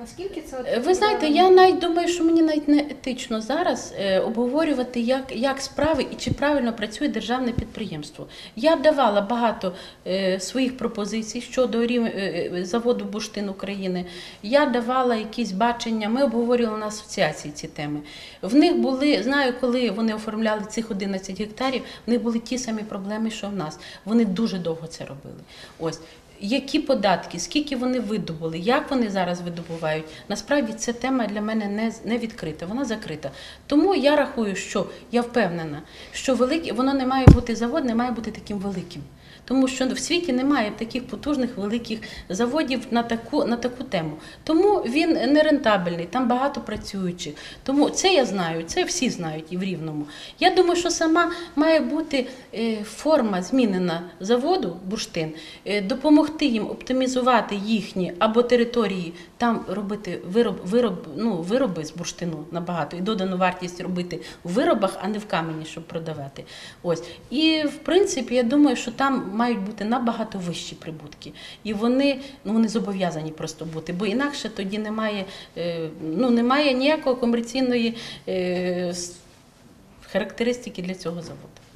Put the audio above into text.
Наскільки це Е, Ви знаєте, я навіть думаю, що мені навіть не етично зараз е, обговорювати, як, як справи і чи правильно працює державне підприємство. Я давала багато е, своїх пропозицій щодо заводу Буштин України. Я давала якісь бачення. Ми обговорювали на асоціації ці теми. В них були, знаю, коли вони оформляли цих 11 гектарів, в них були ті самі проблеми, що в нас. Вони дуже довго це робили. Ось. Які податки, скільки вони видобули, як вони зараз видобувають, насправді ця тема для мене не, не відкрита, вона закрита. Тому я рахую, що я впевнена, що велике, воно не має бути завод, не має бути таким великим. Тому що в світі немає таких потужних великих заводів на таку, на таку тему. Тому він не рентабельний, там багато працюючих. Тому це я знаю, це всі знають і в Рівному. Я думаю, що сама має бути е, форма змінена заводу бурштин, е, допомогти їм оптимізувати їхні або території, там робити вироб, вироб, ну, вироби з бурштину набагато і додану вартість робити в виробах, а не в камені, щоб продавати. Ось. І в принципі, я думаю, що там мають бути набагато вищі прибутки. І вони, ну, вони зобов'язані просто бути, бо інакше тоді немає, е, ну, немає ніякої комерційної е, характеристики для цього заводу.